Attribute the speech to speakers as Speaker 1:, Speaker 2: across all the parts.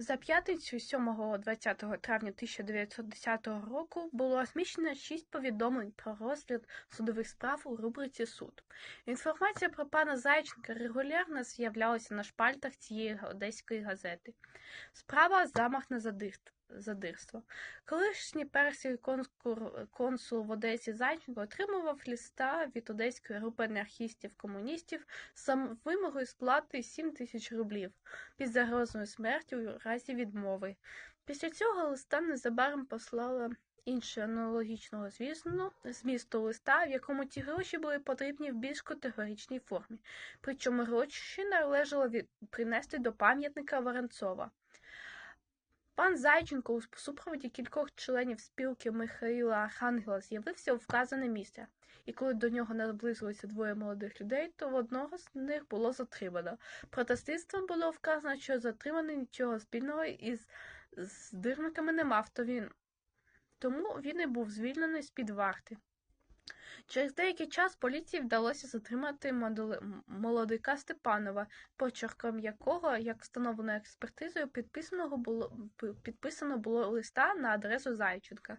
Speaker 1: За п'ятницю 7-20 травня 1910 року було розміщено шість повідомлень про розгляд судових справ у рубриці Суд. Інформація про пана Зайченка регулярно з'являлася на шпальтах цієї одеської газети. Справа замах на задирство задирство. Колишній перший консул в Одесі Зайченко отримував листа від одеської групи анархістів-комуністів з вимогою сплати 7 тисяч рублів під загрозою смерті у разі відмови. Після цього листа незабаром послала інше аналогічного звісно, змісту листа, в якому ті гроші були потрібні в більш категоричній формі, причому гроші належало від... принести до пам'ятника Воронцова. Пан Зайченко у супроводі кількох членів спілки Михаїла Архангела з'явився у вказане місце, і коли до нього наблизилися двоє молодих людей, то в одного з них було затримано. Протестистам було вказано, що затриманий нічого спільного із здирниками не мав, то він тому він і був звільнений з під варти. Через деякий час поліції вдалося затримати молодика Степанова, почерком якого, як встановлено експертизою, підписано було підписано було листа на адресу Зайченка.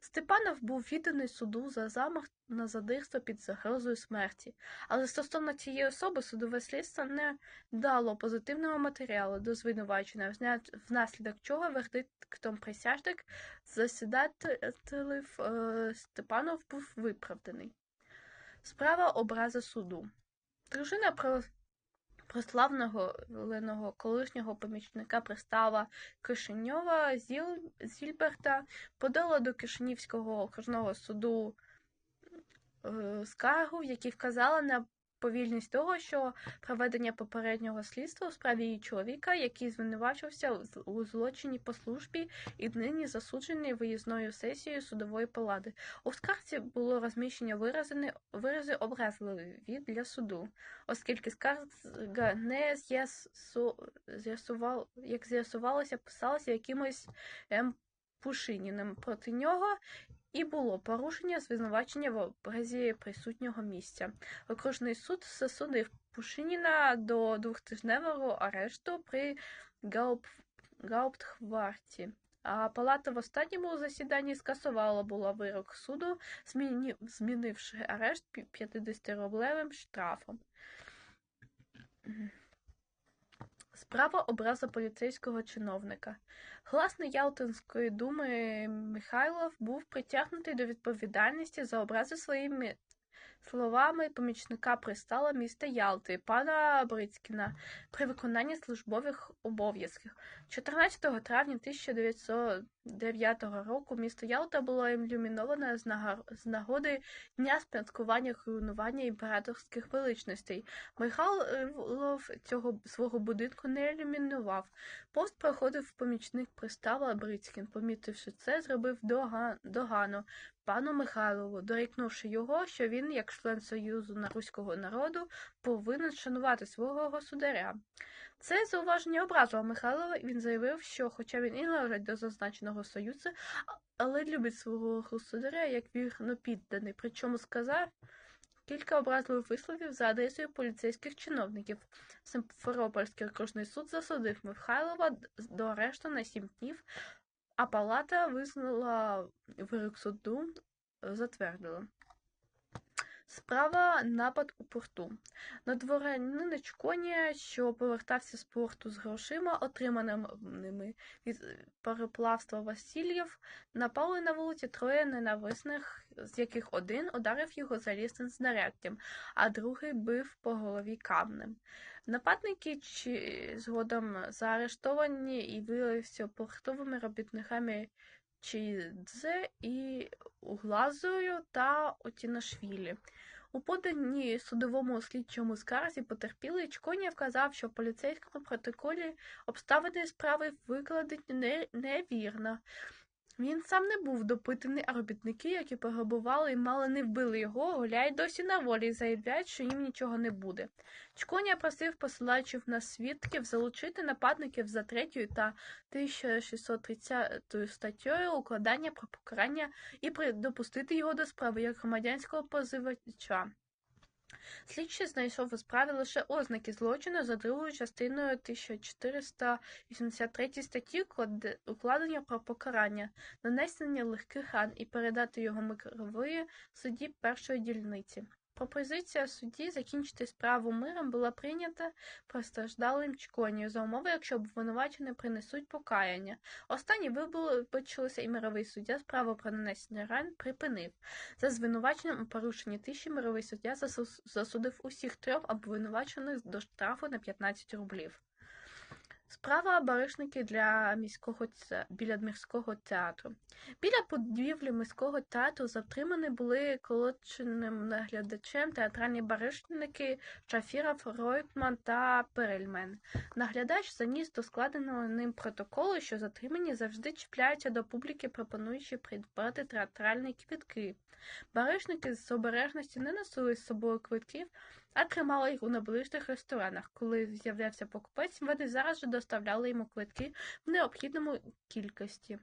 Speaker 1: Степанов був відданий суду за замах на задирство під загрозою смерті, але стосовно цієї особи судове слідство не дало позитивного матеріалу до звинувачення, внаслідок чого вердиктом присяжних засідателів е, Степанов був виправданий. Справа образа суду. Дружина про прославного леного колишнього помічника пристава Кишиньова Зіл... Зільберта подала до Кишинівського окружного суду скаргу, в якій вказала на повільність того, що проведення попереднього слідства у справі її чоловіка, який звинувачувався у злочині по службі і нині засуджений виїзною сесією судової палати. У скарці було розміщення вирази, вирази образливі для суду, оскільки скарга не з'ясувала, як з'ясувалося, писалася якимось М. Пушиніним проти нього і було порушення звинувачення в образі присутнього місця. Окружний суд засудив Пушиніна до двохтижневого арешту при Гауп... Гауптхварті. А палата в останньому засіданні скасувала була вирок суду, змінивши арешт 50-рублевим штрафом. Справа образа поліцейського чиновника. Гласний Ялтинської думи Михайлов був притягнутий до відповідальності за образи своїми словами помічника пристала міста Ялти, пана Брицькіна, при виконанні службових обов'язків. 14 травня 1909 року місто Ялта було ілюміноване з нагоди дня спряткування руйнування імператорських величностей. Михайлов цього свого будинку не ілюмінував. Пост проходив помічник пристава Брицькін. Помітивши це, зробив догану пану Михайлову, дорікнувши його, що він, як член Союзу на руського народу, повинен шанувати свого государя. Це зауваження образило Михайлова, і він заявив, що, хоча він і належить до зазначеного союзу, але любить свого государя як вірно підданий, причому сказав. Кілька образливих висловів за адресою поліцейських чиновників. Симферопольський окружний суд засудив Михайлова до арешту на сім днів, а палата визнала вирок суду, затвердила. Справа напад у порту. На дворянина Чконія, що повертався з порту з грошима, отриманими від переплавства Васильєв, напали на вулиці троє ненависних, з яких один ударив його залізним знаряддям, а другий бив по голові камнем. Нападники чи згодом заарештовані і виявилися портовими робітниками Чідзе і Углазою та Отінашвілі. У поданні судовому слідчому скарзі потерпілий Чконя вказав, що в поліцейському протоколі обставини справи викладені невірно. Він сам не був допитаний, а робітники, які пограбували і мало не вбили його, гуляють досі на волі і заявляють, що їм нічого не буде. Чконя просив посилачів на свідків залучити нападників за третьою та 1630 статтєю укладання про покарання і допустити його до справи як громадянського позивача. Слідчий знайшов у справі лише ознаки злочину за другою частиною 1483 статті укладення про покарання, нанесення легких ран і передати його Микрової судді першої дільниці. Пропозиція судді закінчити справу миром була прийнята постраждалим Чконію за умови, якщо обвинувачені принесуть покаяння. Останні вибачилися і мировий суддя справу про нанесення ран припинив. За звинуваченням у порушенні тиші мировий суддя засудив усіх трьох обвинувачених до штрафу на 15 рублів. Справа баришники для міського біля міського театру. Біля будівлі міського театру затримані були колодчинним наглядачем театральні баришники Шафіров, Ройтман та Перельмен. Наглядач заніс до складеного ним протоколу, що затримані завжди чіпляються до публіки, пропонуючи придбати театральні квітки. Баришники з обережності не носили з собою квитків а тримали їх у найближчих ресторанах. Коли з'являвся покупець, вони зараз же доставляли йому квитки в необхідному кількості.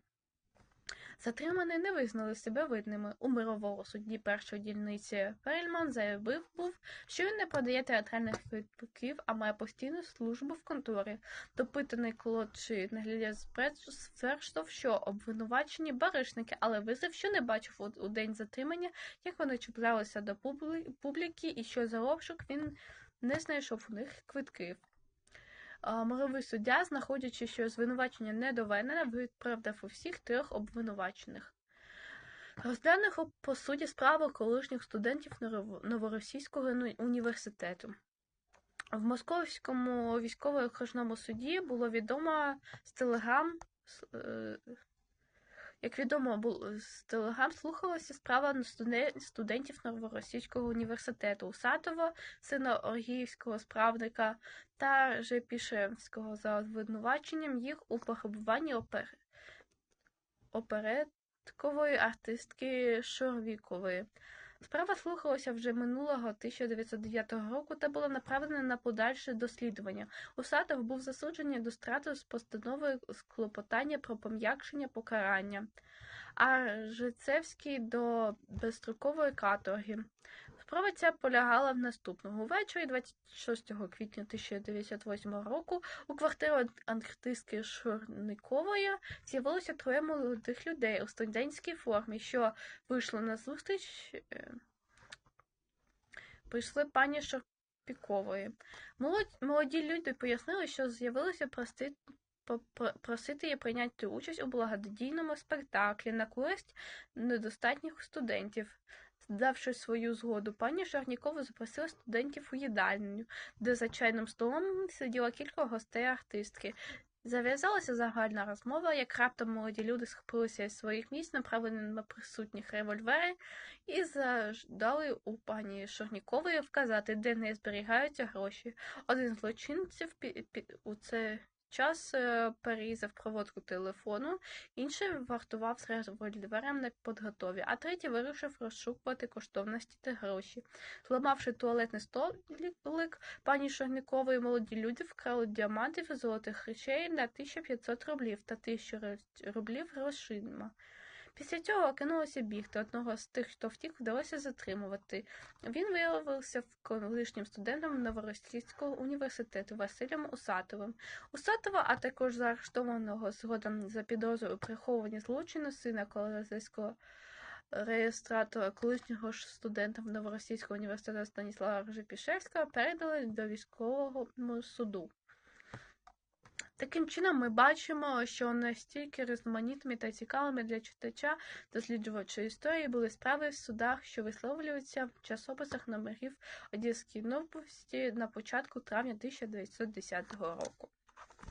Speaker 1: Затримані не визнали себе видними. У мирового судді першої дільниці Перельман заявив був, що він не продає театральних квитків, а має постійну службу в конторі. Допитаний колодший наглядя стверджував, що обвинувачені баришники, але визнав, що не бачив у день затримання, як вони чіплялися до публіки, і що за обшук він не знайшов у них квитків. Мировий суддя, знаходячи, що звинувачення не доведене, відправдав усіх трьох обвинувачених. Розглянув по суді справу колишніх студентів Новоросійського університету. В Московському військово-окружному суді було відомо з телеграм е, як відомо, телеграм слухалася справа студентів Новоросійського університету Усатова, сина Оргіївського справника та Жепішевського за обвинуваченням їх у пограбуванні опер... опереткової артистки Шорвікової. Справа слухалася вже минулого 1909 року та була направлена на подальше дослідження. Усатов був засуджений до страти з постановою склопотання про пом'якшення покарання, а Жицевський до безстрокової каторги. Справа полягала в наступному. Увечері 26 квітня 1908 року у квартиру артистки Шурникової з'явилося троє молодих людей у студентській формі, що вийшли на зустріч. Е, прийшли пані Шарпікової. Молоді люди пояснили, що з'явилися прости... просити її прийняти участь у благодійному спектаклі на користь недостатніх студентів. Давши свою згоду, пані Шарнікова запросила студентів у їдальню, де за чайним столом сиділо кілька гостей артистки. Зав'язалася загальна розмова, як раптом молоді люди схопилися із своїх місць, направлені на присутніх револьвери, і заждали у пані Шорнікової вказати, де не зберігаються гроші. Один з злочинців у це час е, перерізав проводку телефону, інший вартував з револьвером на подготові, а третій вирішив розшукувати коштовності та гроші. Зламавши туалетний столик, пані Шорнікової молоді люди вкрали діамантів і золотих речей на 1500 рублів та 1000 рублів грошима. Після цього кинулося бігти. Одного з тих, хто втік, вдалося затримувати. Він виявився колишнім студентом Новоросійського університету Василем Усатовим. Усатова, а також заарештованого згодом за підозрою приховані злочину сина Колозейського реєстратора колишнього ж студента Новоросійського університету Станіслава Ржепішевського передали до військового суду. Таким чином, ми бачимо, що настільки різноманітними та цікавими для читача досліджувачої історії були справи в судах, що висловлюються в часописах номерів Одеської новості на початку травня 1910 року.